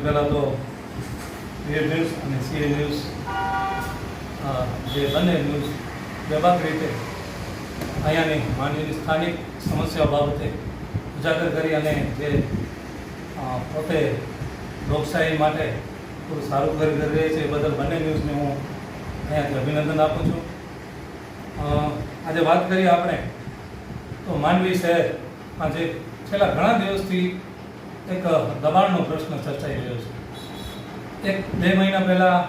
સૌથી પહેલાં તો બીએડ ન્યૂઝ અને સીએ ન્યૂઝ જે બંને ન્યૂઝ વ્યાપક રીતે અહીંયાની માનવીની સ્થાનિક સમસ્યાઓ બાબતે ઉજાગર કરી અને જે પોતે લોકશાહી માટે ખૂબ સારું કરી રહી છે એ બદલ બંને ન્યૂઝને હું અહીંયાથી અભિનંદન આપું છું. આજે વાત કરીએ આપણે તો માંડવી શહેરમાં જે છેલ્લા ઘણા દિવસથી એક દબાણનો પ્રશ્ન ચર્ચાઈ રહ્યો છે. એક, બે મહિના પહેલાં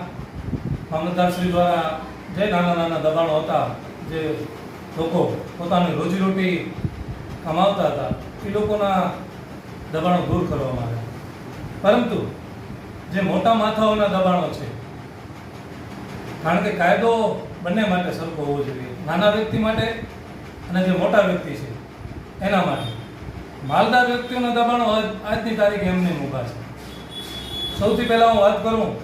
મામલતદારશ્રી દ્વારા જે નાના નાના દબાણો હતા, જે લોકો પોતાની રોજીરોટી કમાવતા હતા, એ લોકોના દબાણો દૂર કરવામાં આવ્યા. પરંતુ જે મોટા માથાઓના દબાણો છે, કારણ કે કાયદો બંને માટે સરખો હોવો જોઈએ. નાના વ્યક્તિ માટે અને જે મોટા વ્યક્તિ છે, એના માટે. માલદાર વ્યક્તિઓના દબાણો આજની તારીખે એમને મૂકા છે સૌથી પહેલાં હું વાત કરું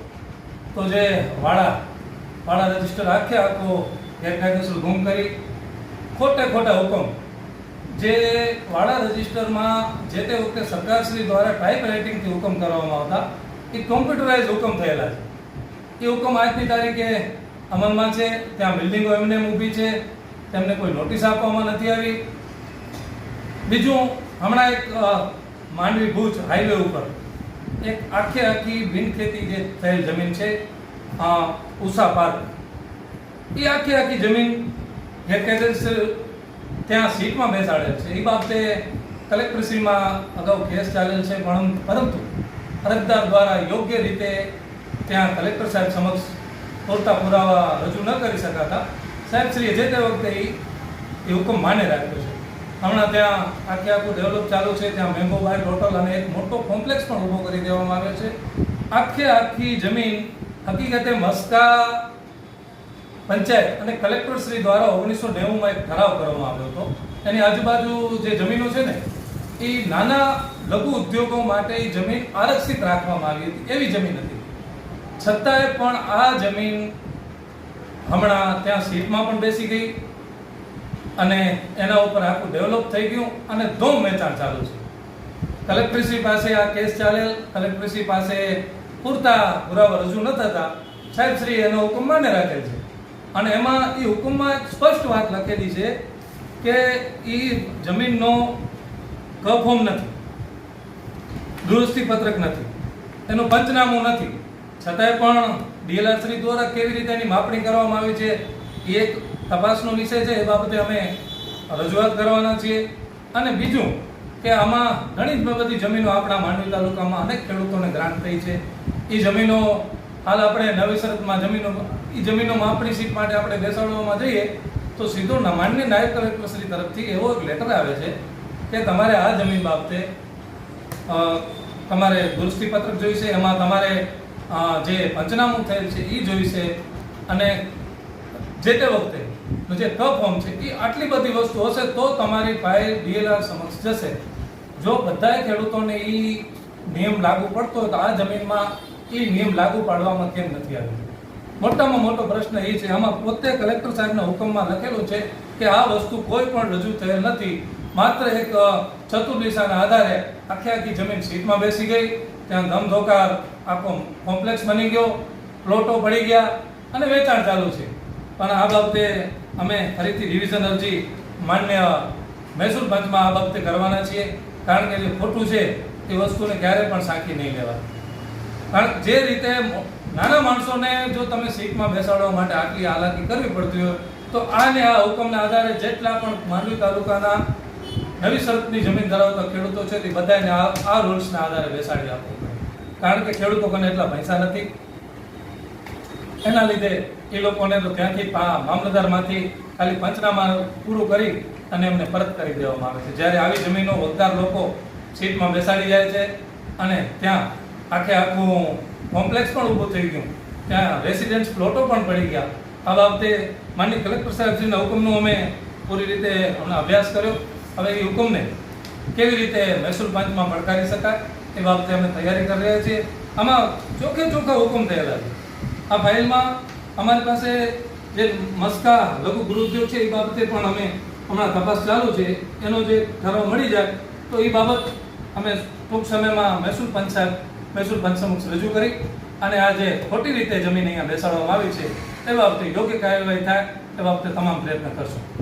તો જે વાડા વાળા રજિસ્ટર આખે આખો ગેરકાયદેસર ગુમ કરી ખોટે ખોટા હુકમ જે વાડા રજિસ્ટરમાં જે તે વખતે સરકારશ્રી દ્વારા ટાઈપ રાઇટિંગથી હુકમ કરવામાં આવતા, એ કોમ્પ્યુટરાઇઝ હુકમ થયેલા છે. એ હુકમ આજની તારીખે અમલમાં છે, ત્યાં બિલ્ડિંગો એમને ઊભી છે, તેમને કોઈ નોટિસ આપવામાં નથી આવી. બીજું હમણાં એક માંડવી ભુજ હાઈવે ઉપર એક આખે આખી બિનખેતી જે થયેલ જમીન છે ઉષા પાર્ક. એ આખી આખી જમીન ગેરકાયદેસર ત્યાં સીટમાં બેસાડેલ છે. એ બાબતે કલેક્ટરશ્રીમાં અગાઉ કેસ ચાલેલ છે, પણ પરંતુ અરજદાર દ્વારા યોગ્ય રીતે ત્યાં કલેક્ટર સાહેબ સમક્ષ પૂરતા પુરાવા રજૂ ન કરી શકાતા. સાહેબશ્રીએ જે તે વખતે એ હુકમ માને રાખ્યો છે. હમણાં ત્યાં આખે આખું ડેવલપ ચાલુ છે, ત્યાં મેંગો બાય હોટલ અને એક મોટો કોમ્પ્લેક્સ પણ ઊભો કરી દેવામાં આવ્યો છે. આખે આખી જમીન હકીકતે મસ્કા પંચાયત અને કલેક્ટરશ્રી દ્વારા ઓગણીસો નેવુંમાં એક ઠરાવ કરવામાં આવ્યો હતો. એની આજુબાજુ જે જમીનો છે ને, એ નાના લઘુ ઉદ્યોગો માટે એ જમીન આરક્ષિત રાખવામાં આવી હતી. એવી જમીન હતી. છતાંય પણ આ જમીન હમણાં ત્યાં સીટમાં પણ બેસી ગઈ. અને એના ઉપર આખું ડેવલપ થઈ ગયું અને ધૂમ વેચાણ ચાલુ છે. કલેક્ટરશ્રી પાસે આ કેસ ચાલેલ કલેક્ટરશ્રી પાસે પૂરતા પુરાવા રજૂ ન થતા. સાહેબશ્રી એનો હુકમ માને રાખેલ છે. અને એમાં એ હુકમમાં એક સ્પષ્ટ વાત લખેલી છે કે એ જમીનનો ક ફોર્મ નથી, દુરસ્તી પત્રક નથી, એનું પંચનામું નથી. છતાંય પણ ડીએલઆર શ્રી દ્વારા કેવી રીતે એની માપણી કરવામાં આવી છે? એ એક તપાસનો વિષય છે, એ બાબતે અમે રજૂઆત કરવાના છીએ. અને બીજું કે આમાં ઘણી જ બધી જમીનો આપણા માંડવી તાલુકામાં અનેક ખેડૂતોને ગ્રાન્ટ થઈ છે. એ જમીનો હાલ આપણે નવી જમીનો એ જમીનો માપણી સીટ માટે આપણે બેસાડવામાં જઈએ, તો સીધો ન- માનનીય નાયબ કલેક્ટરશ્રી તરફથી એવો એક લેટર આવે છે કે તમારે આ જમીન બાબતે તમારે દુરસ્તી પત્રક જોઈશે, એમાં તમારે જે પંચનામું થયેલ છે એ જોઈશે. અને જે તે વખતે નું જે ક ફોર્મ છે એ આટલી બધી વસ્તુ હશે તો તમારી ફાઇલ ડીએલઆર સમક્ષ જશે. જો બધાય ખેડૂતોને એ નિયમ લાગુ પડતો હોય તો આ જમીનમાં એ નિયમ લાગુ પાડવામાં કેમ નથી આવ્યો? મોટામાં મોટો પ્રશ્ન એ છે, આમાં પોતે કલેક્ટર સાહેબના હુકમમાં લખેલું છે કે આ વસ્તુ કોઈ પણ રજૂ થયેલ નથી. માત્ર એક ચતુર્દિશાના આધારે આખી આખી જમીન સીટમાં બેસી ગઈ, ત્યાં ધમધોકાર આખો કોમ્પ્લેક્સ બની ગયો, પ્લોટો પડી ગયા અને વેચાણ ચાલુ છે. પણ આ બાબતે અમે ફરીથી રિવિઝન અરજી માન્ય મહેસૂલ પંચમાં આ બાબતે કરવાના છીએ. કારણ કે જે ખોટું છે એ વસ્તુને ક્યારે પણ સાંખી નહીં લેવા કારણ જે રીતે નાના માણસોને જો તમે સીટમાં બેસાડવા માટે આટલી હાલાકી કરવી પડતી હોય, તો આને આ હુકમના આધારે જેટલા પણ માંડવી તાલુકાના નવી શરતની જમીન ધરાવતા ખેડૂતો છે તે બધાને આ આ રૂલ્સના આધારે બેસાડી આપવું કારણ કે ખેડૂતો કોને એટલા પૈસા નથી. એના લીધે એ લોકોને તો ત્યાંથી મામલતદારમાંથી ખાલી પંચનામા પૂરું કરી અને એમને પરત કરી દેવામાં આવે છે. જ્યારે આવી જમીનો વગદાર લોકો સીટમાં બેસાડી જાય છે અને ત્યાં આખે આખું કોમ્પ્લેક્સ પણ ઊભું થઈ ગયું. ત્યાં રેસિડેન્સ પ્લોટો પણ પડી ગયા. આ બાબતે માનની કલેક્ટર સાહેબજીના હુકમનો અમે પૂરી રીતે હમણાં અભ્યાસ કર્યો. હવે એ હુકમને કેવી રીતે મહેસૂલ પંચમાં પડકારી શકાય એ બાબતે અમે તૈયારી કરી રહ્યા છીએ. આમાં ચોખ્ખે ચોખ્ખા હુકમ થયેલા છે. આ ફાઇલમાં અમારી પાસે જે મસ્કા લઘુ ગૃહ છે, એ બાબતે પણ અમે હમણાં તપાસ ચાલુ છે. એનો જે ઠરાવ મળી જાય, તો એ બાબત અમે ટૂંક સમયમાં મહેસૂલ પંચાયત મહેસૂલ પંચ સમક્ષ રજૂ કરી અને આ જે ખોટી રીતે જમીન અહીંયા બેસાડવામાં આવી છે, એ બાબતે યોગ્ય કાર્યવાહી થાય, એ બાબતે તમામ પ્રયત્ન કરશું.